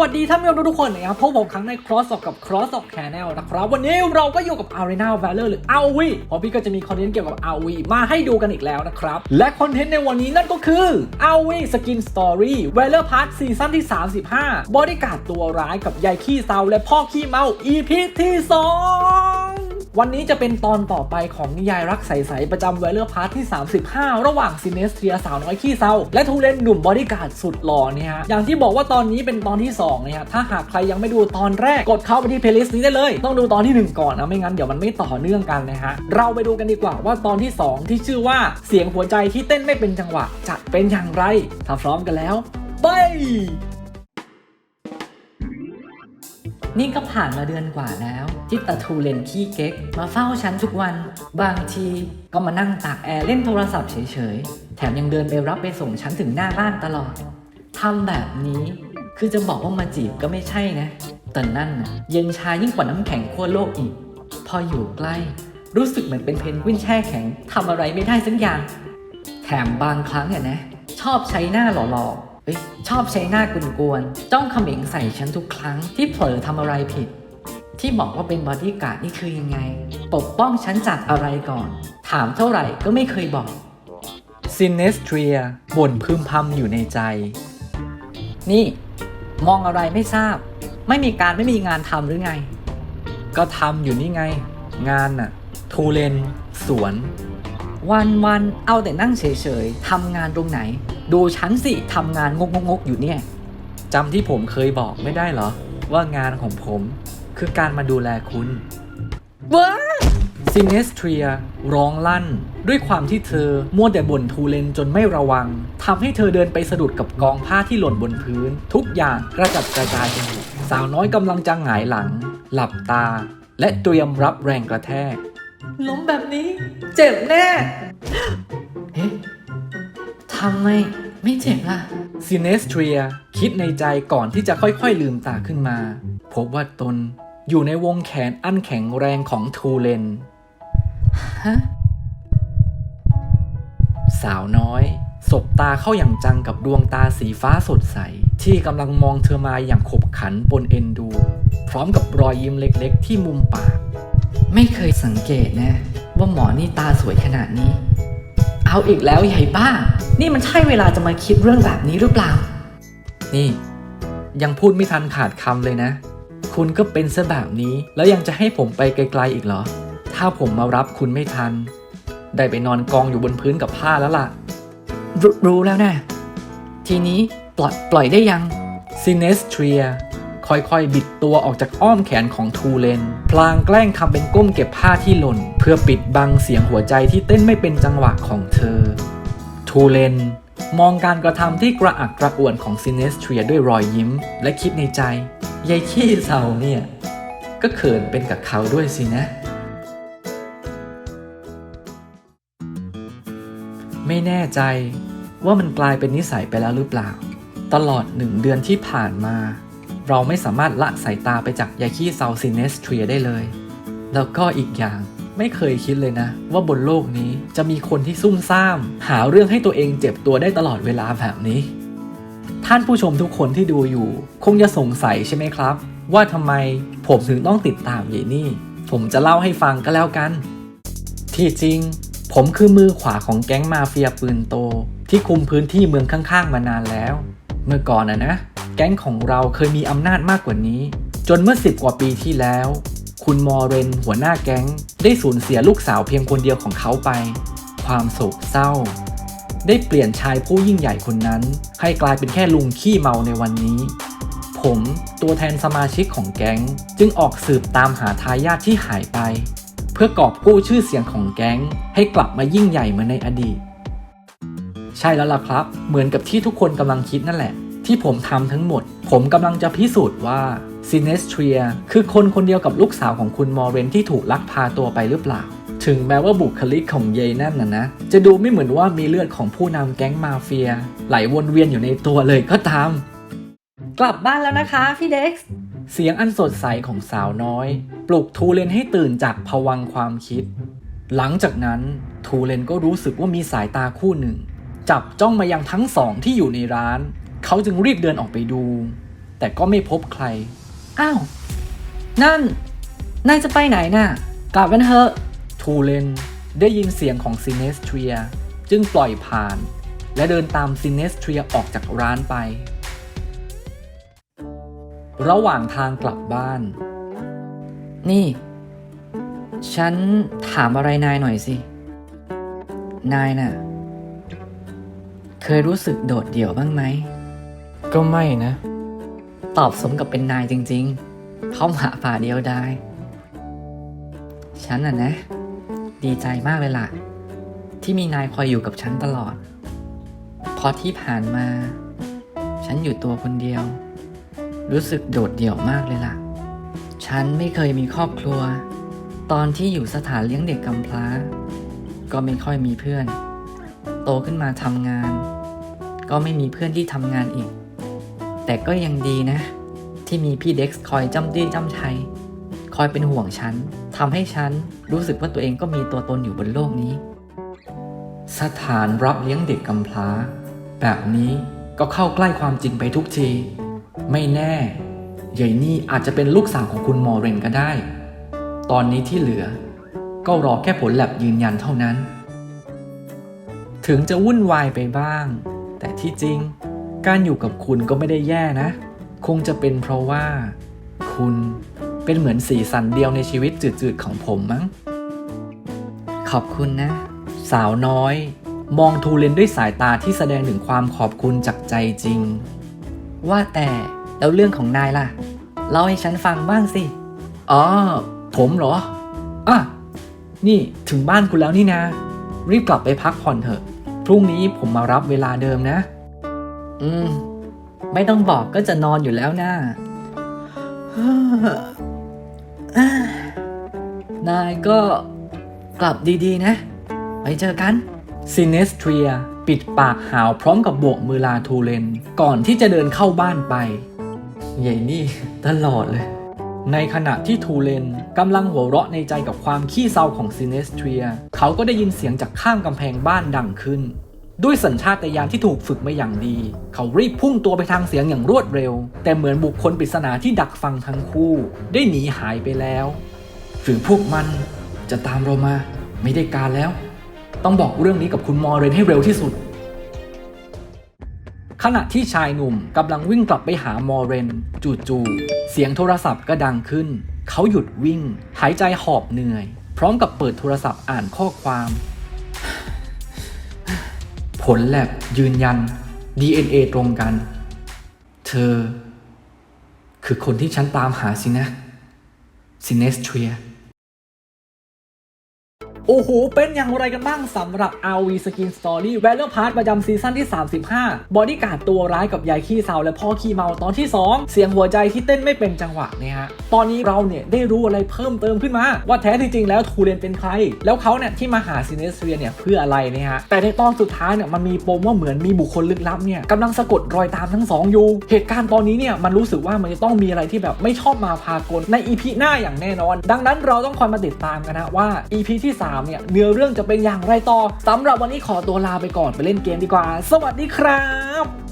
วัสดีท่านผู้ชมทุกคนนะครับพบผมครั้งใน Cross Off กับ Cross Off Channel นะครับ วันนี้เราก็อยู่กับ Arena Valor หรือ RV เพราะพี่ก็จะมีคอนเทนต์เกี่ยวกับ RV มาให้ดูกันอีกแล้วนะครับ และคอนเทนต์ในวันนี้นั่นก็คือ RV Skin Story Valor Part ซีซั่นที่ 35 บริการดตัวร้ายกับยายขี้เซาและพ่อขี้เมา EP ที่ 2 วันนี้จะเป็นตอนต่อไปของนิยายรักใสๆประจำเวลเลอร์พาร์ทที่ 35 ระหว่างซินเนสเทียสาวน้อยขี้เศร้าและทูเลนหนุ่มบอดี้การ์ดสุดหล่อเนี่ยฮะอย่างที่บอกว่าตอนนี้เป็นตอนที่2เนี่ยฮะถ้าหากใครยังไม่ดูตอนแรกกดเข้าไปที่เพลย์ลิสต์นี้ได้เลย ต้องดูตอนที่ 1 ก่อนนะไม่งั้นเดี๋ยวมันไม่ต่อเนื่องกันนะฮะเราไปดูกันดีกว่าว่าตอนที่ 2 ที่ชื่อว่าเสียงหัวใจที่เต้นไม่เป็นจังหวะจะเป็นอย่างไรถ้าพร้อมกันแล้ว ไป นี่ก็ผ่านมาเดือนกว่าแล้วที่ตาทูเลนขี้เก๊ก มาเฝ้าฉันทุกวัน บางทีก็มานั่งตากแอร์เล่นโทรศัพท์เฉยๆ แถมยังเดินไปรับไปส่งฉันถึงหน้าบ้านตลอดทำแบบนี้คือจะบอกว่ามาจีบก็ไม่ใช่นะ แต่นั่นเย็นชายิ่งกว่าน้ำแข็งขั้วโลกอีก พออยู่ใกล้ รู้สึกเหมือนเป็นเพนกวินแช่แข็งทำอะไรไม่ได้สักอย่าง แถมบางครั้งเนี่ยนะ ชอบใช้หน้าหล่อๆ เอ้ยชอบใช้หน้ากวนๆจ้องเขม็งใส่ฉันทุกครั้งที่เผลอทำอะไรผิด ที่บอกว่าเป็นบอดี้การ์ดนี่คือยังไง ปกป้องฉันจากอะไรก่อน ถามเท่าไหร่ก็ไม่เคยบอกซินเนสเทรียบ่นพึมพำอยู่ในใจ นี่ มองอะไรไม่ทราบ ไม่มีการไม่มีงานทำหรือไง ก็ทำอยู่นี่ไง งานน่ะ ทูเลน สวน วันวันๆเอาแต่นั่งเฉยๆทำงานตรงไหน ดูฉันสิทำงานงกงกๆอยู่เนี่ยจำที่ผมเคยบอกไม่ได้เหรอ ว่างานของผมคือการมาดูแลคุณว้าซินเนสเทรียร้องลั่น ด้วยความที่เธอมัวแต่บ่นทูเลนจนไม่ระวังทำให้เธอเดินไปสะดุดกับกองผ้าที่หล่นบนพื้น ทุกอย่างกระจัดกระจายไปหมดสาวน้อยกำลังจะหงายหลัง หลับตา และเตรียมรับแรงกระแทกล้มแบบนี้ เจ็บแน่เอ๊ะ ทำไมไม่เจ็บล่ะซินเนสเทรียคิดในใจก่อนที่จะค่อยๆลืมตาขึ้นมา พบว่าตนอยู่ในวงแขนอันแข็งแรงของทูเลนฮะสาวน้อย สบตาเข้าอย่างจังกับดวงตาสีฟ้าสดใส ที่กำลังมองเธอมาอย่างขบขันปนเอ็นดู พร้อมกับรอยยิ้มเล็กๆ ที่มุมปาก ไม่เคยสังเกตนะ ว่าหมอนี่ตาสวยขนาดนี้ เอาอีกแล้วใหญ่บ้า นี่มันใช่เวลาจะมาคิดเรื่องแบบนี้หรือเปล่า นี่ ยังพูดไม่ทันขาดคำเลยนะ คุณก็เป็นซะแบบนี้ แล้วยังจะให้ผมไปไกลๆอีกเหรอ ถ้าผมมารับคุณไม่ทัน ได้ไปนอนกองอยู่บนพื้นกับผ้าแล้วล่ะรรู้แล้วนะทีนี้ปล่อยปล่อยได้ยังซินเนสเทรียค่อยๆ บิดตัวออกจากอ้อมแขนของทูเลน พลางแกล้งทำเป็นก้มเก็บผ้าที่หล่น เพื่อปิดบังเสียงหัวใจที่เต้นไม่เป็นจังหวะของเธอ ทูเลนมองการกระทำที่กระอักกระอ่วนของซินเนสเทรียด้วยรอยยิ้ม และคิดในใจยายขี้เศร้าเนี่ย ก็เขินเป็นกับเขาด้วยสินะ ไม่แน่ใจว่ามันกลายเป็นนิสัยไปแล้วหรือเปล่า ตลอดหนึ่งเดือนที่ผ่านมา เราไม่สามารถละสายตาไปจากยายขี้เซาซินเนสเทรียได้เลย แล้วก็อีกอย่าง ไม่เคยคิดเลยนะ ว่าบนโลกนี้จะมีคนที่ซุ่มซ่าม หาเรื่องให้ตัวเองเจ็บตัวได้ตลอดเวลาแบบนี้ ท่านผู้ชมทุกคนที่ดูอยู่ คงจะสงสัยใช่ไหมครับ ว่าทำไมผมถึงต้องติดตามเยนี่ ผมจะเล่าให้ฟังก็แล้วกัน ที่จริง ผมคือมือขวาของแก๊งมาเฟียปืนโต ที่คุมพื้นที่เมืองข้างๆ มานานแล้ว เมื่อก่อนนะนะ แก๊งของเราเคยมีอำนาจมากกว่านี้ จนเมื่อสิบกว่าปีที่แล้ว คุณมอเรนหัวหน้าแก๊ง ได้สูญเสียลูกสาวเพียงคนเดียวของเขาไป ความโศกเศร้า ได้เปลี่ยนชายผู้ยิ่งใหญ่คนนั้น ให้กลายเป็นแค่ลุงขี้เมาในวันนี้ ผมตัวแทนสมาชิกของแก๊ง จึงออกสืบตามหาทายาทที่หายไป เพื่อกอบกู้ชื่อเสียงของแก๊ง ให้กลับมายิ่งใหญ่เหมือนในอดีต ใช่แล้วล่ะครับ เหมือนกับที่ทุกคนกำลังคิดนั่นแหละ ที่ผมทำทั้งหมด ผมกำลังจะพิสูจน์ว่า ซินเนสเทรียคือคนคนเดียวกับลูกสาวของคุณมอร์เรนที่ถูกลักพาตัวไปหรือเปล่า ถึงแม้ว่าบุคลิกของเยนั่นนะนะ จะดูไม่เหมือนว่ามีเลือดของผู้นำแก๊งมาเฟีย ไหลวนเวียนอยู่ในตัวเลยก็ตาม กลับบ้านแล้วนะคะพี่เด็กซ์เสียงอันสดใสของสาวน้อย ปลุกทูเลนให้ตื่นจากภวังค์ความคิด หลังจากนั้นทูเลนก็รู้สึกว่ามีสายตาคู่หนึ่ง จับจ้องมายังทั้งสองที่อยู่ในร้าน เขาจึงรีบเดินออกไปดู แต่ก็ไม่พบใคร อ้าว นั่น นายจะไปไหนน่ะ กลับกันเถอะ ทูเลนได้ยินเสียงของซินเนสเทรียจึงปล่อยผ่าน และเดินตามซินเนสเทรียออกจากร้านไป ระหว่างทางกลับบ้าน นี่ ฉันถามอะไรนายหน่อยสิ นายน่ะ เคยรู้สึกโดดเดี่ยวบ้างไหม ก็ไม่นะ ตอบสมกับเป็นนายจริงๆ เข้าหาป่าเดียวได้ ฉันน่ะนะ ดีใจมากเลยล่ะ ที่มีนายคอยอยู่กับฉันตลอดเพราะที่ผ่านมา ฉันอยู่ตัวคนเดียว รู้สึกโดดเดี่ยวมากเลยล่ะ ฉันไม่เคยมีครอบครัว ตอนที่อยู่สถานเลี้ยงเด็กกำพร้า ก็ไม่ค่อยมีเพื่อน โตขึ้นมาทำงาน ก็ไม่มีเพื่อนที่ทำงานอีก แต่ก็ยังดีนะ ที่มีพี่เด็กซ์คอยจ้ำดีจ้ำชัย คอยเป็นห่วงฉันทำให้ฉันรู้สึกว่าตัวเองก็มีตัวตนอยู่บนโลกนี้ สถานรับเลี้ยงเด็กกำพร้า แบบนี้ก็เข้าใกล้ความจริงไปทุกที ไม่แน่ยายนี่อาจจะเป็นลูกสาวของคุณมอเรนก็ได้ ตอนนี้ที่เหลือ ก็รอแค่ผลแลบยืนยันเท่านั้น ถึงจะวุ่นวายไปบ้าง แต่ที่จริง การอยู่กับคุณก็ไม่ได้แย่นะ คงจะเป็นเพราะว่า คุณเป็นเหมือนสีสันเดียวในชีวิตจืดๆของผมมั้ง ขอบคุณนะ สาวน้อย มองทูเลนด้วยสายตาที่แสดงถึงความขอบคุณจากใจจริง ว่าแต่แล้วเรื่องของนายล่ะ เล่าให้ฉันฟังบ้างสิ อ๋อ ผมเหรออะนี่ถึงบ้านคุณแล้วนี่นะ รีบกลับไปพักผ่อนเถอะ พรุ่งนี้ผมมารับเวลาเดิมนะ อืม ไม่ต้องบอกก็จะนอนอยู่แล้วนะนายก็กลับดีๆนะ ไปเจอกันซินเนสเทรียปิดปากหาวพร้อมกับโบกมือลาทูเลน ก่อนที่จะเดินเข้าบ้านไปใหญ่นี่ตลอดเลย ในขณะที่ทูเลนกำลังหัวเราะในใจกับความขี้เศร้าของซินเนสเทรีย เขาก็ได้ยินเสียงจากข้างกำแพงบ้านดังขึ้น ด้วยสัญชาตญาณที่ถูกฝึกมาอย่างดี เขารีบพุ่งตัวไปทางเสียงอย่างรวดเร็ว แต่เหมือนบุคคลปริศนาที่ดักฟังทั้งคู่ ได้หนีหายไปแล้ว หรือพวกมันจะตามเรามา ไม่ได้การแล้ว ต้องบอกเรื่องนี้กับคุณมอร์เรนให้เร็วที่สุด ขณะที่ชายหนุ่มกำลังวิ่งกลับไปหามอร์เรน จู่ๆเสียงโทรศัพท์ก็ดังขึ้น เขาหยุดวิ่ง หายใจหอบเหนื่อย พร้อมกับเปิดโทรศัพท์อ่านข้อความ ลแลบยืนยัน DNA ตรงกัน เธอ คือคนที่ฉันตามหาสินะซินเนสเทรีย โอ้โห เป็นอย่างไรกันบ้างสำหรับ RV Skin Story v a l o r Part ประจำซีซั่นที่ 35 บอดี้การ์ดตัวร้ายกับยายขี้เศร้าและพ่อขี้เมาตอนที่ 2 เสียงหัวใจที่เต้นไม่เป็นจังหวะเนี่ยฮะ ตอนนี้เราเนี่ยได้รู้อะไรเพิ่มเติมขึ้นมา ว่าแท้จริงแล้วทูเรนเป็นใคร แล้วเขาเนี่ยที่มาหาซินเนสเรียเนี่ยเพื่ออะไรเนี่ยฮะ แต่ในตอนสุดท้ายเนี่ยมันมีปมว่าเหมือนมีบุคคลลึกลับเนี่ยกำลังสะกดรอยตามทั้งสองอยู่ เหตุการณ์ตอนนี้เนี่ยมันรู้สึกว่ามันจะต้องมีอะไรที่แบบไม่ชอบมาพากลใน EP หน้าอย่างแน่นอน ดังนั้นเราต้องคอยมาติดตามกันนะว่า EP ที่3เนี่ยเนื้อเรื่องจะเป็นอย่างไรต่อสำหรับวันนี้ขอตัวลาไปก่อนไปเล่นเกมดีกว่า สวัสดีครับ